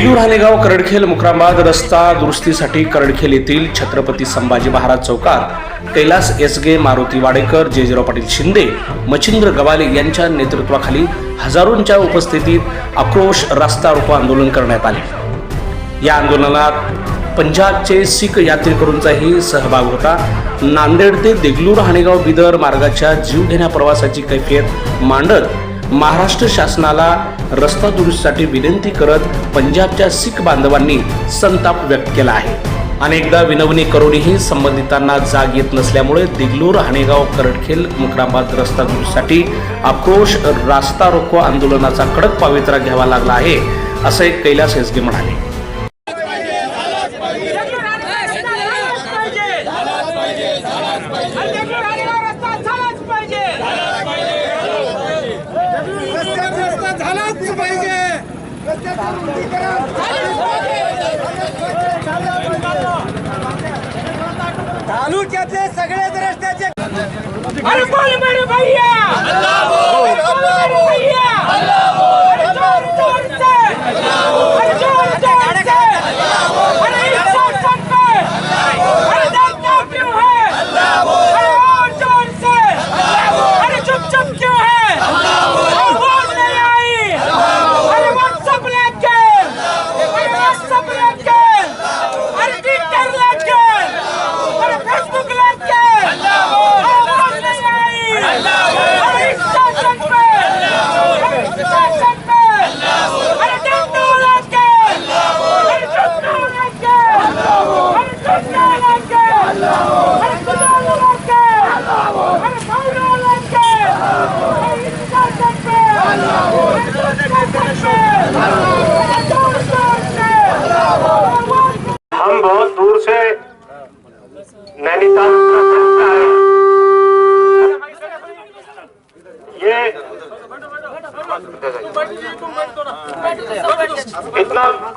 देगलूर हानेगाव करडखेल मुक्रांबाद रस्ता दुरुस्तीसाठी करडखेल येथील छत्रपती संभाजी महाराज चौकात कैलास एसगे मारुती वाडेकर जयजीराव पाटील शिंदे मच्छिंद्र गवाले यांच्या नेतृत्वाखाली हजारोंच्या उपस्थितीत आक्रोश रास्ता रोको आंदोलन करण्यात आले. या आंदोलनात पंजाबचे सिख यात्रेकरूंचाही सहभाग होता. नांदेड ते देगलूर हाणेगाव बिदर मार्गाच्या जीवघेण्या प्रवासाची कैफियत मांडत महाराष्ट्र शासनाला रस्ता दुरुस्तीसाठी विनंती करत पंजाबच्या शीख बांधवांनी संताप व्यक्त केला आहे. अनेकदा विनवणी करूनही संबंधितांना जाग येत नसल्यामुळे दिगलूर हाणेगाव करडखेल मुक्रांबाद रस्ता दुरुस्तीसाठी आक्रोश रास्ता रोको आंदोलनाचा कडक पावित्रा घ्यावा लागला आहे असे कैलास हेसगे म्हणाले. झालाच पाहिजे. तालुक्यातले सगळेच रस्त्याचे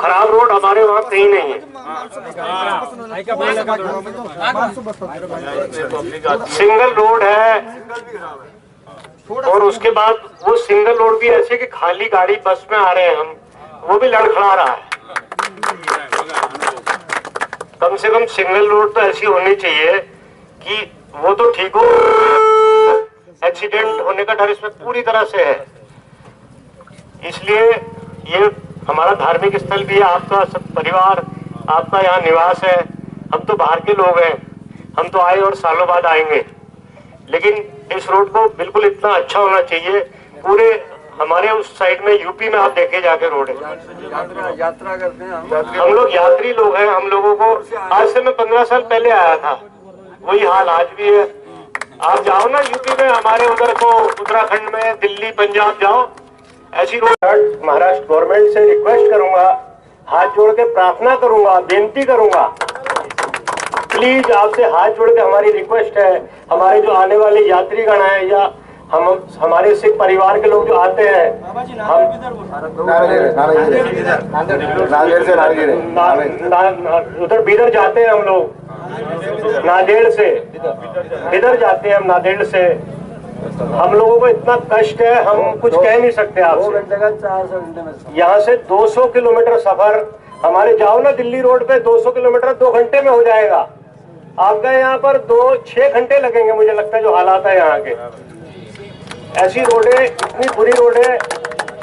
खराब रोड हमारे वहाँ कहीं नहीं है। सिंगल रोड है और उसके बाद वो सिंगल रोड भी ऐसे कि खाली गाड़ी बस में आ रहे हैं हम। वो भी लड़खड़ा रहा है। कम से कम सिंगल रोड तो ऐसी होनी चाहिए कि वो तो ठीक हो। एक्सीडेंट होने का डर इसमें पूरी तरह से है। इसलिए ये हमारा धार्मिक स्थल भी है आपका सब परिवार आपका यहाँ निवास है। हम तो बाहर के लोग हैं। हम तो आए और सालों बाद आएँगे। लेकिन इस रोड को बिल्कुल इतना अच्छा होना चाहिए पूरे हमारे उस साइड में यूपी में आप देखे जाके रोड है। यात्रा करते हैं हम। हम लोग यात्री लोग हैं हम लोगों को आज से मैं पंद्रह साल पहले आया था। वही हाल आज भी है। आप जाओ ना यूपी में हमारे उधर को उत्तराखंड में दिल्ली पंजाब जाओ। ऐसी रोड महाराष्ट्र गवर्नमेंट से रिक्वेस्ट करूँगा हाथ जोड़ के प्रार्थना करूँगा बेनती करूँगा। प्लीज़ आपसे हाथ जोड़ के हमारी रिक्वेस्ट है। हमारे जो आने वाले यात्रीगण है या हम हमारे सिख परिवार के लोग जो आते हैं हम उधर बीदर जाते हैं हम लोग। नांदेड़ से। इधर जाते हैं हम नांदेड़ से। हम लोगों को इतना कष्ट है हम कुछ कह नहीं सकते आपसे। यहाँ से 200 किलोमीटर सफ़र हमारे जाओ ना दिल्ली रोड पे 200 किलोमीटर दो घंटे में हो जाएगा। आपका यहाँ पर दो छह घंटे लगेंगे मुझे लगता है जो हालात है यहाँ के। ऐसी रोडें इतनी बुरी रोडें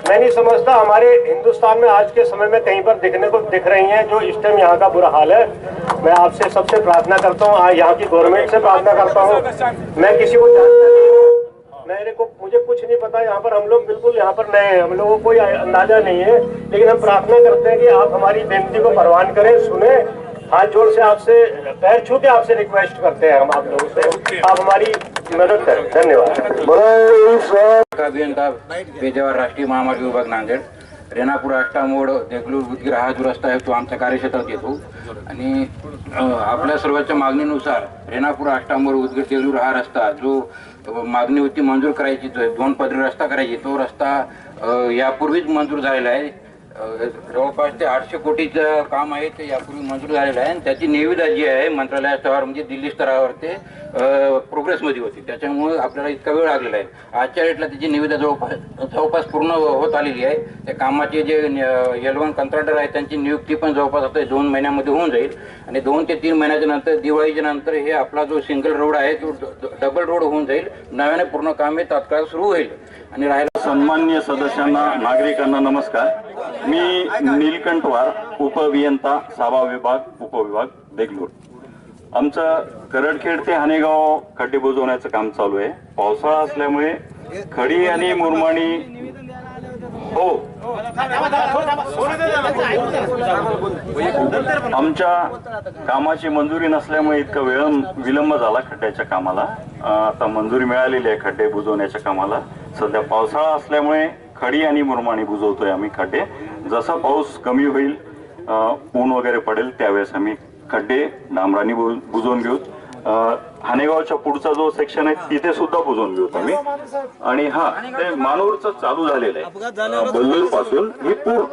मैं नहीं समझता हमारे हिंदुस्तान में आज के समय में कहीं पर दिखने को दिख रही हैं जो इस टाइम यहाँ का बुरा हाल है। मैं आपसे सबसे प्रार्थना करता हूँ यहाँ की गवर्नमेंट से प्रार्थना करता हूँ। मैं किसी को जानता नहीं मेरे को मुझे कुछ नहीं पता यहाँ पर हम लोग बिल्कुल यहाँ पर नए हैं। हम लोगों को कोई अंदाज़ा नहीं है लेकिन हम प्रार्थना करते हैं कि आप हमारी बेनती को परवान करें सुने। हाथ जोड़ से आपसे पैर छू के आपसे रिक्वेस्ट करते हैं हम आप लोगों से। आप हमारी मदद करें। धन्यवाद। का राष्ट्रीय महामार्ग विभाग नांदेड। रेणापूर आष्टामोड देगलूर उदगीर हा जो रस्ता आहे तो आमच्या कार्यक्षेत्रात येतो. आणि आपल्या सर्वांच्या मागणीनुसार रेणापूर आष्टामोड उदगीर देगलूर हा रस्ता जो मागणी होती मंजूर करायची जो दोन पदरी रस्ता करायची तो रस्ता यापूर्वीच मंजूर झालेला आहे. जवळपास ते आठशे कोटीचं काम आहे ते यापूर्वी मंजूर झालेलं आहे. आणि त्याची निविदा जी आहे मंत्रालय स्तरावर म्हणजे दिल्ली स्तरावर ते प्रोग्रेसमध्ये होती. त्याच्यामुळे आपल्याला इतका वेळ लागलेला आहे. आजच्या डेटला त्याची निविदा जवळपास जवळपास पूर्ण हो, होत आलेली आहे. त्या कामाचे जे एलवन कंत्राटर आहे त्यांची नियुक्ती पण जवळपास आता दोन महिन्यामध्ये होऊन जाईल. आणि दोन ते तीन महिन्याच्या नंतर दिवाळीच्या नंतर हे आपला जो सिंगल रोड आहे तो डबल रोड होऊन जाईल. नव्याने पूर्ण काम हे तात्काळ सुरू होईल. आणि राहिला सन्मान्य सदस्यांना नागरिकांना नमस्कार. मी नीलकंठवार उपअभियंता साबा विभाग उपविभाग देगलूर. आमचं करडखेड ते हानेगाव खड्डे बुजवण्याचं काम चालू आहे. पावसाळा असल्यामुळे खडी आणि मुरमाणी हो. आमच्या कामाची मंजुरी नसल्यामुळे इतका वेळ विलंब झाला खड्ड्याच्या कामाला. आता मंजुरी मिळालेली आहे खड्डे बुजवण्याच्या कामाला. सध्या पावसाळा असल्यामुळे खडी आणि मुरमाणी बुजवतोय आम्ही खड्डे. जसा पाऊस कमी होईल ऊन वगैरे पडेल त्यावेळेस आम्ही खड्डे डांबराने बुजवून घेऊ. हानेगावच्या पुढचा जो सेक्शन आहे तिथे सुद्धा बुजवून घेऊ आम्ही. आणि हा ते मानूरचं चालू झालेलं आहे. बल्लूरपासून ही पूर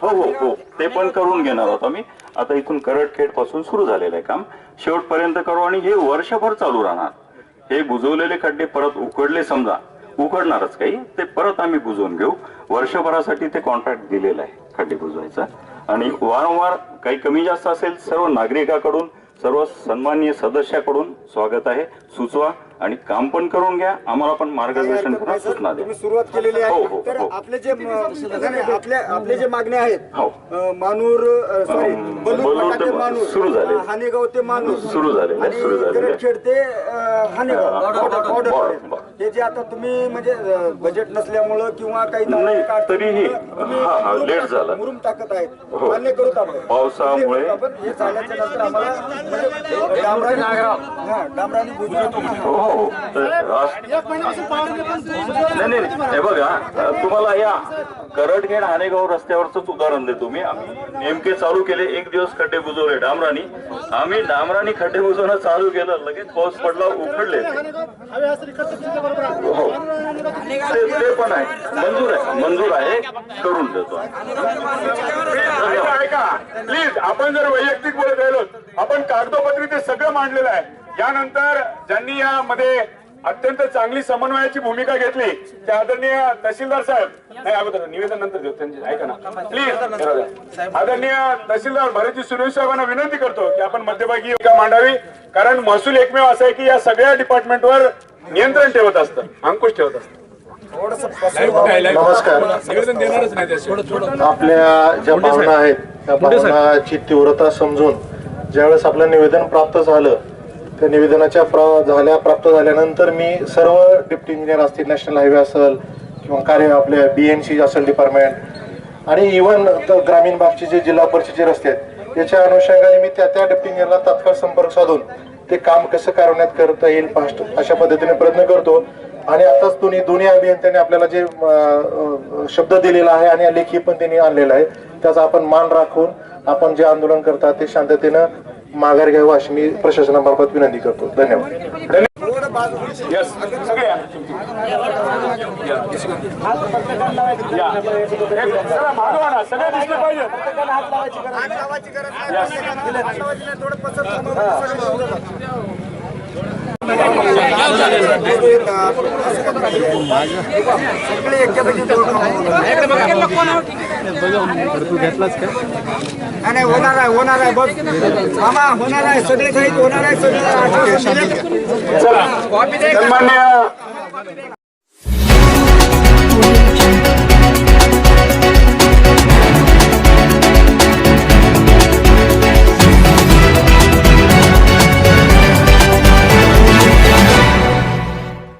हो हो हो ते पण करून घेणार आहोत आम्ही. आता इथून करडखेडपासून सुरू झालेलं आहे काम. शेवटपर्यंत करू आणि हे वर्षभर चालू राहणार. हे बुजवलेले खड्डे परत उकडले समजा. उकडणारच काही. ते परत आम्ही बुजवून घेऊ. वर्षभरासाठी ते कॉन्ट्रॅक्ट दिलेलं आहे खड्डे बुजवायचं. आणि वारंवार काही कमी जास्त असेल सर्व नागरिकाकडून सर्व सन्माननीय सदस्याकडून स्वागत आहे. सुचवा आणि काम पण करून घ्या. आम्हाला पण मार्गदर्शन करा सूचना द्या. सुरुवात केलेली हो, आहे. हो, तर हो. आपले जे आपल्या आपले जे मागण्या आहेत हो. मानूर सॉरी बलूर ते मानूर सुरू झाले. हानेगाव ते मानूर. सुरू आणि सुरू. गरजखेड ते हानेगाव. हे जे आता तुम्ही म्हणजे बजेट नसल्यामुळं किंवा काही नाही, तरीही, हा, हा, लेट टाकत- झालं. मुरुम टाकत आहेत हो. मान्य करूत आपण पावसामुळे- आपण हे झाल्याच्यानंतर आम्हाला म्हणजे डांबराने हा डांबराने बुजवतो हो हो तर राष्ट्र- नाही नाही नाही. हे बघा तुम्हाला या करडगेड हानेगाव रस्त्यावरच उदाहरण देतो मी. आम्ही नेमके चालू केले एक दिवस खड्डे बुजवले डांबरानी आम्ही डांबरानी खड्डे बुजवणं चालू केलं लगेच पाऊस पडला उखडले. हो. ते पण आहे. मंजूर आहे. मंजूर आहे. करून देतो ऐका प्लीज आपण जर वैयक्तिक बोलत राहिलो आपण कागदोपत्री ते सगळं मांडलेलं आहे. यानंतर ज्यांनी यामध्ये अत्यंत चांगली समन्वयाची भूमिका घेतली. त्या आदरणीय तहसीलदार साहेब. नाही अगोदर निवेदन नंतर देऊ त्यांचे ऐका ना. प्लीज आदरणीय तहसीलदार भरतजी सुरेश साहेबांना विनंती करतो की आपण मध्यभागी भूमिका मांडावी. कारण महसूल एकमेव असं आहे की या सगळ्या डिपार्टमेंटवर नियंत्रण ठेवत असतं अंकुश ठेवत असतं. नमस्कार. आपल्या ज्या भावना आहेत त्या भावनाची तीव्रता समजून ज्यावेळेस आपलं निवेदन प्राप्त झालं त्या निवेदनाच्या प्रा- झाल्या प्राप्त झाल्यानंतर मी सर्व डिप्टी इंजिनियर असतील नॅशनल हायवे असेल किंवा कार्य आपले बी एन सी असेल डिपार्टमेंट आणि इव्हन ग्रामीण भागचे जे जिल्हा परिषदेचे रस्ते आहेत याच्या अनुषंगाने मी त्या त्या डिप्टी इंजिनियरला तात्काळ संपर्क साधून ते काम कसं करवण्यात करता येईल फास्ट अशा पद्धतीने प्रयत्न करतो. आणि आताच दोन्ही दोन्ही अभियंत्यांनी आपल्याला जे शब्द दिलेला आहे आणि लेखी पण त्यांनी आणलेला आहे त्याचा आपण मान राखून आपण जे आंदोलन करतात ते शांततेनं माघार घ्यावं अशी मी प्रशासनामार्फत विनंती करतो धन्यवाद यस सगळे या. या. नाही नाही, होणार आहे होणार आहे बघ मामा होणार आहे सगळे काही होणार आहे सगळे